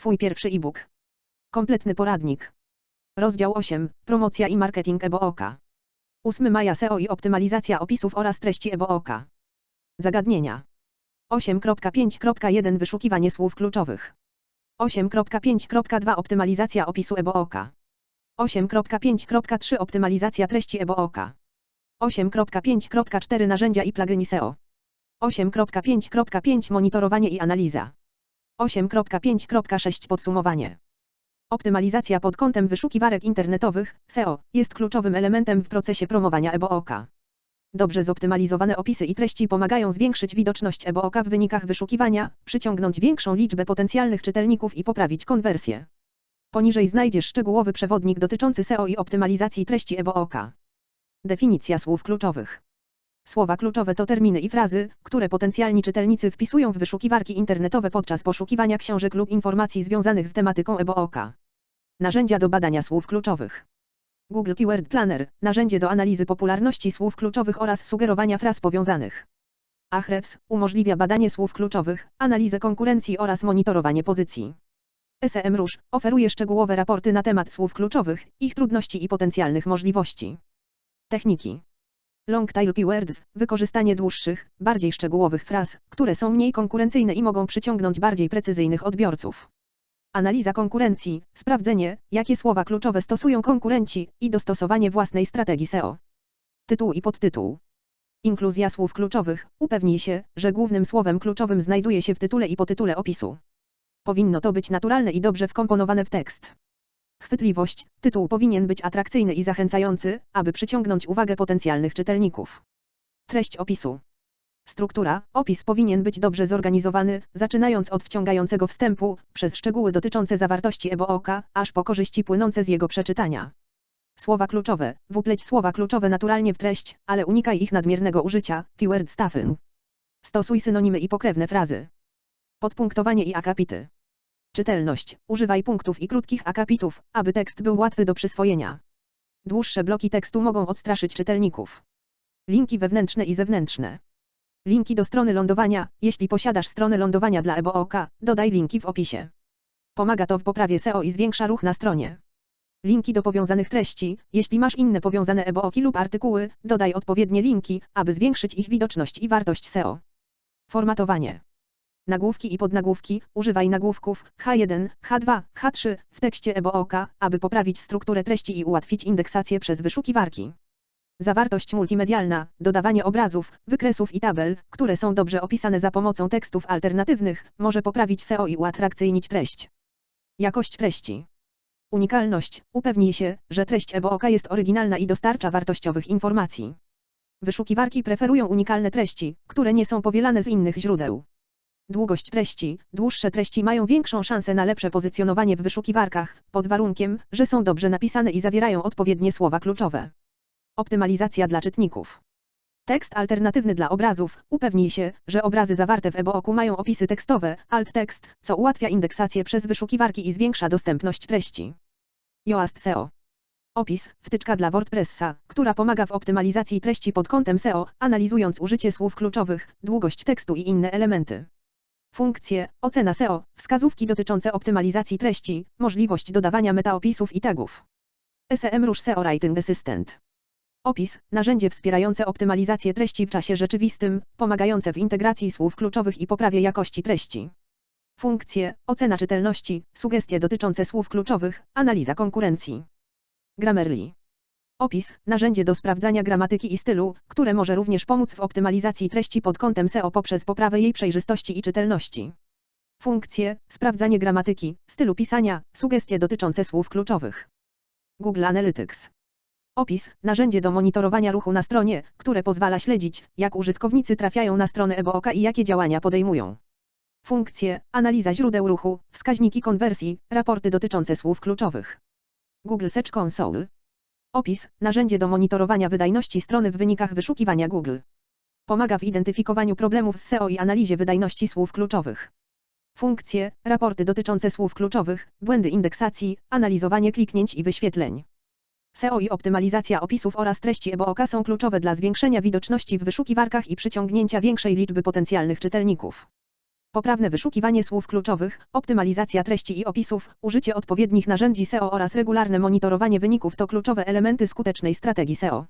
Twój pierwszy e-book. Kompletny poradnik. Rozdział 8. Promocja i marketing EBOOKA. 8 maja SEO i optymalizacja opisów oraz treści EBOOKA. Zagadnienia. 8.5.1 Wyszukiwanie słów kluczowych. 8.5.2 Optymalizacja opisu EBOOKA. 8.5.3 Optymalizacja treści EBOOKA. 8.5.4 Narzędzia i pluginy SEO. 8.5.5 Monitorowanie i analiza. 8.5.6 Podsumowanie. Optymalizacja pod kątem wyszukiwarek internetowych SEO jest kluczowym elementem w procesie promowania EBOOKA. Dobrze zoptymalizowane opisy i treści pomagają zwiększyć widoczność EBOOKA w wynikach wyszukiwania, przyciągnąć większą liczbę potencjalnych czytelników i poprawić konwersję. Poniżej znajdziesz szczegółowy przewodnik dotyczący SEO i optymalizacji treści EBOOKA. Definicja słów kluczowych. Słowa kluczowe to terminy i frazy, które potencjalni czytelnicy wpisują w wyszukiwarki internetowe podczas poszukiwania książek lub informacji związanych z tematyką EBOOKA. Narzędzia do badania słów kluczowych. Google Keyword Planner, narzędzie do analizy popularności słów kluczowych oraz sugerowania fraz powiązanych. Ahrefs umożliwia badanie słów kluczowych, analizę konkurencji oraz monitorowanie pozycji. SEMrush oferuje szczegółowe raporty na temat słów kluczowych, ich trudności i potencjalnych możliwości. Techniki. Long tail keywords, wykorzystanie dłuższych, bardziej szczegółowych fraz, które są mniej konkurencyjne i mogą przyciągnąć bardziej precyzyjnych odbiorców. Analiza konkurencji, sprawdzenie, jakie słowa kluczowe stosują konkurenci i dostosowanie własnej strategii SEO. Tytuł i podtytuł. Inkluzja słów kluczowych. Upewnij się, że głównym słowem kluczowym znajduje się w tytule i potytule opisu. Powinno to być naturalne i dobrze wkomponowane w tekst. Chwytliwość. Tytuł powinien być atrakcyjny i zachęcający, aby przyciągnąć uwagę potencjalnych czytelników. Treść opisu. Struktura. Opis powinien być dobrze zorganizowany, zaczynając od wciągającego wstępu, przez szczegóły dotyczące zawartości EBOOKA, aż po korzyści płynące z jego przeczytania. Słowa kluczowe. Wpleć słowa kluczowe naturalnie w treść, ale unikaj ich nadmiernego użycia. Keyword stuffing. Stosuj synonimy i pokrewne frazy. Podpunktowanie i akapity. Czytelność. Używaj punktów i krótkich akapitów, aby tekst był łatwy do przyswojenia. Dłuższe bloki tekstu mogą odstraszyć czytelników. Linki wewnętrzne i zewnętrzne. Linki do strony lądowania. Jeśli posiadasz stronę lądowania dla EBOOKA, dodaj linki w opisie. Pomaga to w poprawie SEO i zwiększa ruch na stronie. Linki do powiązanych treści. Jeśli masz inne powiązane EBOOKi lub artykuły, dodaj odpowiednie linki, aby zwiększyć ich widoczność i wartość SEO. Formatowanie. Nagłówki i podnagłówki. Używaj nagłówków H1, H2, H3 w tekście EBOOKA, aby poprawić strukturę treści i ułatwić indeksację przez wyszukiwarki. Zawartość multimedialna, dodawanie obrazów, wykresów i tabel, które są dobrze opisane za pomocą tekstów alternatywnych, może poprawić SEO i uatrakcyjnić treść. Jakość treści. Unikalność. Upewnij się, że treść EBOOKA jest oryginalna i dostarcza wartościowych informacji. Wyszukiwarki preferują unikalne treści, które nie są powielane z innych źródeł. Długość treści. Dłuższe treści mają większą szansę na lepsze pozycjonowanie w wyszukiwarkach, pod warunkiem, że są dobrze napisane i zawierają odpowiednie słowa kluczowe. Optymalizacja dla czytników. Tekst alternatywny dla obrazów. Upewnij się, że obrazy zawarte w EBOOKu mają opisy tekstowe, alt tekst, co ułatwia indeksację przez wyszukiwarki i zwiększa dostępność treści. Yoast SEO. Opis, wtyczka dla WordPressa, która pomaga w optymalizacji treści pod kątem SEO, analizując użycie słów kluczowych, długość tekstu i inne elementy. Funkcje, ocena SEO, wskazówki dotyczące optymalizacji treści, możliwość dodawania metaopisów i tagów. SEMrush SEO Writing Assistant. Opis, narzędzie wspierające optymalizację treści w czasie rzeczywistym, pomagające w integracji słów kluczowych i poprawie jakości treści. Funkcje, ocena czytelności, sugestie dotyczące słów kluczowych, analiza konkurencji. Grammarly. Opis, narzędzie do sprawdzania gramatyki i stylu, które może również pomóc w optymalizacji treści pod kątem SEO poprzez poprawę jej przejrzystości i czytelności. Funkcje, sprawdzanie gramatyki, stylu pisania, sugestie dotyczące słów kluczowych. Google Analytics. Opis, narzędzie do monitorowania ruchu na stronie, które pozwala śledzić, jak użytkownicy trafiają na stronę EBOOKA i jakie działania podejmują. Funkcje, analiza źródeł ruchu, wskaźniki konwersji, raporty dotyczące słów kluczowych. Google Search Console. Opis, narzędzie do monitorowania wydajności strony w wynikach wyszukiwania Google. Pomaga w identyfikowaniu problemów z SEO i analizie wydajności słów kluczowych. Funkcje, raporty dotyczące słów kluczowych, błędy indeksacji, analizowanie kliknięć i wyświetleń. SEO i optymalizacja opisów oraz treści EBOOKA są kluczowe dla zwiększenia widoczności w wyszukiwarkach i przyciągnięcia większej liczby potencjalnych czytelników. Poprawne wyszukiwanie słów kluczowych, optymalizacja treści i opisów, użycie odpowiednich narzędzi SEO oraz regularne monitorowanie wyników to kluczowe elementy skutecznej strategii SEO.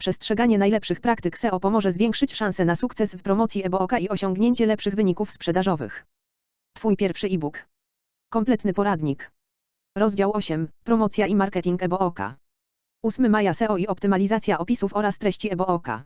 Przestrzeganie najlepszych praktyk SEO pomoże zwiększyć szanse na sukces w promocji e-booka i osiągnięcie lepszych wyników sprzedażowych. Twój pierwszy e-book. Kompletny poradnik. Rozdział 8. Promocja i marketing e-booka. 8 maja SEO i optymalizacja opisów oraz treści e-booka.